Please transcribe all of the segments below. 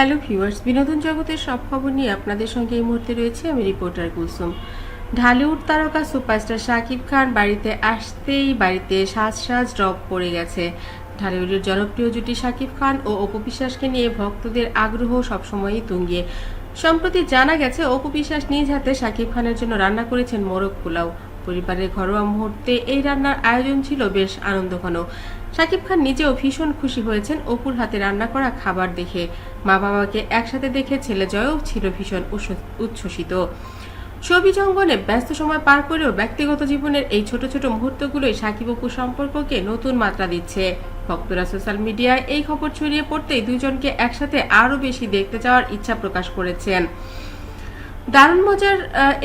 Hello viewers, বিনোদন জগতের সব খবর নিয়ে আপনাদের সঙ্গে এই মুহূর্তে রয়েছে আমি রিপোর্টার কুলসুম। ঢালিউড তারকা সুপারস্টার শাকিব খান বাড়িতে আসতেই বাড়িতে সাজ সাজ ড্রপ পড়ে গেছে। ঢালিউডের জনপ্রিয় জুটি শাকিব খান ও অপু বিশ্বাসকে নিয়ে ভক্তদের আগ্রহ সবসময়ই তুঙ্গিয়ে সম্প্রতি জানা গেছে, অপু বিশ্বাস নিজ হাতে শাকিব খানের জন্য রান্না করেছেন মোরগ পোলাও। পরিবারের ঘরোয়া মুহূর্তে এই রান্নার আয়োজন ছিল বেশ আনন্দঘন। শাকিব খান নিজেও ভীষণ খুশি হয়েছেন অপুর হাতে রান্না করা খাবার দেখে। মা বাবাকে একসাথে দেখে ছেলে জয়ও ছিল ভীষণ উচ্ছ্বসিত। ছবি জঙ্গলে ব্যস্ত সময় পার করেও ব্যক্তিগত জীবনের এই ছোট ছোট মুহূর্তগুলোই সাকিব অপু সম্পর্ককে নতুন মাত্রা দিচ্ছে। ভক্তরা সোশ্যাল মিডিয়ায় এই খবর ছড়িয়ে পড়তেই দুজনকে একসাথে আরও বেশি দেখতে যাওয়ার ইচ্ছা প্রকাশ করেছেন। দারুণ মজার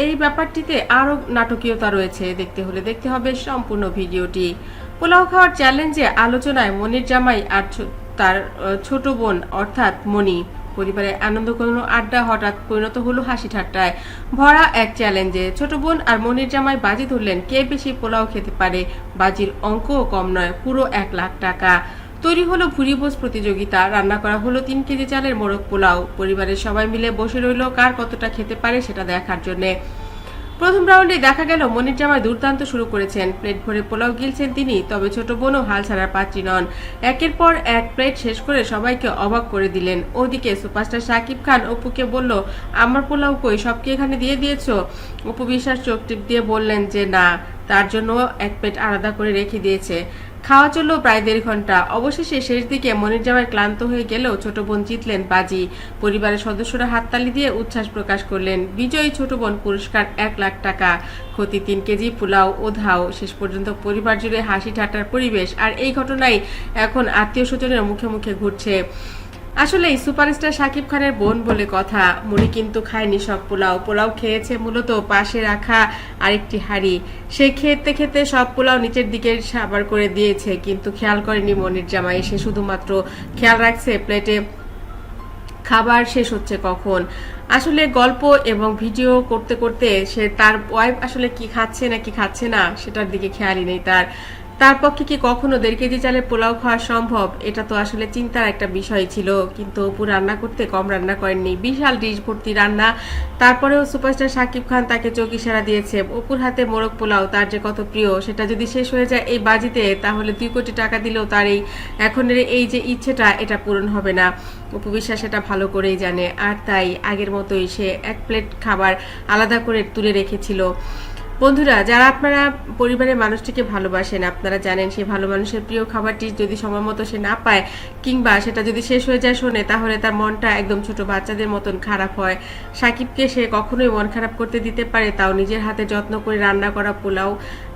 এই ব্যাপারটিতে আরও নাটকীয়তা রয়েছে। দেখতে হলে দেখতে হবে সম্পূর্ণ ভিডিওটি। পোলাও খাওয়ার চ্যালেঞ্জে আলোচনায় মনির জামাই আর তার ছোট বোন অর্থাৎ মনি পরিবারের আনন্দ কোনো আড্ডা, হঠাৎ পরিণত হলো হাসি ঠাট্টায়। ভরা এক চ্যালেঞ্জে ছোট বোন আর মনির জামাই বাজি ধরলেন, কে বেশি পোলাও খেতে পারে? বাজির অঙ্কও কম নয়, পুরো এক লাখ টাকা। তৈরি হলো ভুরিভোজ প্রতিযোগিতা। রান্না করা হলো তিন কেজি চালের মোরগ পোলাও। পরিবারের সবাই মিলে বসে রইল কার কতটা খেতে পারে সেটা দেখার জন্যে। প্রথম রাউন্ডে দেখা গেল মনির জামাই দুর্দান্ত শুরু করেছেন। প্লেট ভরে পোলাও গিলছেন তিনি, তবে ছোট বোনও হাল ছাড়ার পাত্রী নন। একের পর এক প্লেট শেষ করে সবাইকে অবাক করে দিলেন। ওদিকে সুপারস্টার শাকিব খান অপুকে বলল, আমার পোলাও কই সবকে এখানে দিয়ে দিয়েছ? অপু বিশ্বাস চোখ টিপ দিয়ে বললেন যে, না, তার জন্য এক প্লেট আলাদা করে রেখে দিয়েছে। খাওয়া চলল প্রায় দেড় ঘণ্টা। অবশেষে শেষ দিকে মনির জামাই ক্লান্ত হয়ে গেলেও ছোট বোন জিতলেন বাজি। পরিবারের সদস্যরা হাততালি দিয়ে উচ্ছ্বাস প্রকাশ করলেন। বিজয়ী ছোট বোন পুরস্কার এক লাখ টাকা, ক্ষতি তিন কেজি পোলাও ও ধাও। শেষ পর্যন্ত পরিবার জুড়ে হাসি ঠাট্টার পরিবেশ। আর এই ঘটনাই এখন আত্মীয় স্বজনের মুখে মুখে ঘুরছে। আসলেই সুপারস্টার শাকিব খানের বোন বলে কথা। মনি কিন্তু খায়নি সব পোলাও। পোলাও খেয়েছে মূলত পাশে রাখা আরেকটি হাড়ি। সে খেতে খেতে সব পোলাও নিচের দিকে সাবার করে দিয়েছে, কিন্তু খেয়াল করেনি মনির জামাই। সে শুধুমাত্র খেয়াল রাখছে প্লেটে খাবার শেষ হচ্ছে কখন। আসলে গল্প এবং ভিডিও করতে করতে সে তার ওয়াইফ আসলে কি খাচ্ছে না কি খাচ্ছে না, সেটার দিকে খেয়ালই নেই তার। তার পক্ষে কি কখনো দেড় কেজি চালের পোলাও খাওয়া সম্ভব? এটা তো আসলে চিন্তার একটা বিষয় ছিল। কিন্তু অপু রান্না করতে কম রান্না করেননি। বিশাল ডিশ ভর্তি রান্না। তারপরেও সুপারস্টার শাকিব খান তাকে চোখ ইশারা দিয়েছে। অপুর হাতে মোরগ পোলাও, তার যে কত প্রিয়, সেটা যদি শেষ হয়ে যায় এই বাজিতে, তাহলে দুই কোটি টাকা দিলেও তার এই এখনের এই যে ইচ্ছেটা, এটা পূরণ হবে না। অপু বিশ্বাস সেটা ভালো করেই জানে। আর তাই আগের মতোই সে এক প্লেট খাবার আলাদা করে তুলে রেখেছিল। বন্ধুরা, যারা আপনারা পরিবারের মানুষটিকে ভালোবাসেন, আপনারা জানেন সেই ভালো মানুষের প্রিয় খাবারটি যদি সময় মতো সে না পায় কিংবা সেটা যদি শেষ হয়ে যায় শোনে, তাহলে তার মনটা একদম ছোট বাচ্চাদের মতন খারাপ হয়। সাকিবকে সে কখনোই মন খারাপ করতে দিতে পারে, তাও নিজের হাতে যত্ন করে রান্না করা পোলাও।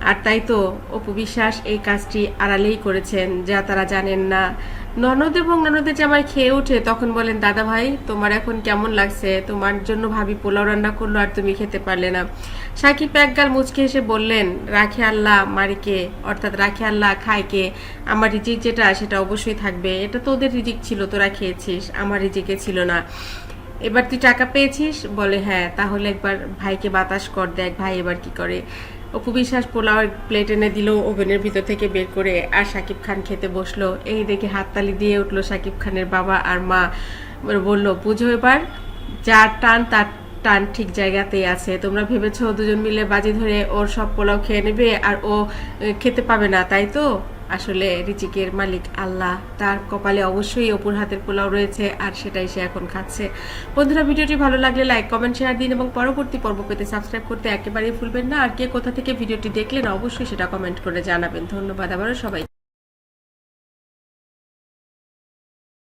আর তাই তো অপু বিশ্বাস এই কাজটি আড়ালেই করেছেন, যা তারা জানেন না। ননদ এবং ননদের জামাই খেয়ে উঠে তখন বলেন, দাদা ভাই, তোমার এখন কেমন লাগছে? তোমার জন্য ভাবি পোলাও রান্না করল আর তুমি খেতে পারলে না। সাকিব একগাল মুচকে এসে বললেন, রাখে আল্লাহ মারিকে অর্থাৎ রাখে আল্লাহ খায়কে আমার রিজিক যেটা, সেটা অবশ্যই থাকবে। এটা তোদের রিজিক ছিল, তোরা খেয়েছিস, আমার রিজিকে ছিল না। এবার তুই টাকা পেয়েছিস? বলে হ্যাঁ তাহলে একবার ভাইকে বাতাস কর, দেখ ভাই এবার কি করে। অপু বিশ্বাস পোলাও প্লেট এনে দিল ওভেনের ভিতর থেকে বের করে আর সাকিব খান খেতে বসল। এই দেখে হাততালি দিয়ে উঠল সাকিব খানের বাবা আর মা। বলল, বুঝো এবার, যার টান তার টান ঠিক জায়গাতেই আছে। তোমরা ভেবেছো দুজন মিলে বাজি ধরে ওর সব পোলাও খেয়ে নেবে আর ও খেতে পাবে না, তাই তো? আসলে রিচিকের মালিক আল্লাহ। তার কপালে অবশ্যই অপুর হাতের পোলাও রয়েছে, আর সেটাই সে এখন খাচ্ছে। বন্ধুরা, ভিডিওটি ভালো লাগলে লাইক কমেন্ট শেয়ার দিন এবং পরবর্তী পর্ব পেতে সাবস্ক্রাইব করতে একেবারেই ভুলবেন না। আর কে কোথা থেকে ভিডিওটি দেখলেন, অবশ্যই সেটা কমেন্ট করে জানাবেন। ধন্যবাদ আবারও সবাই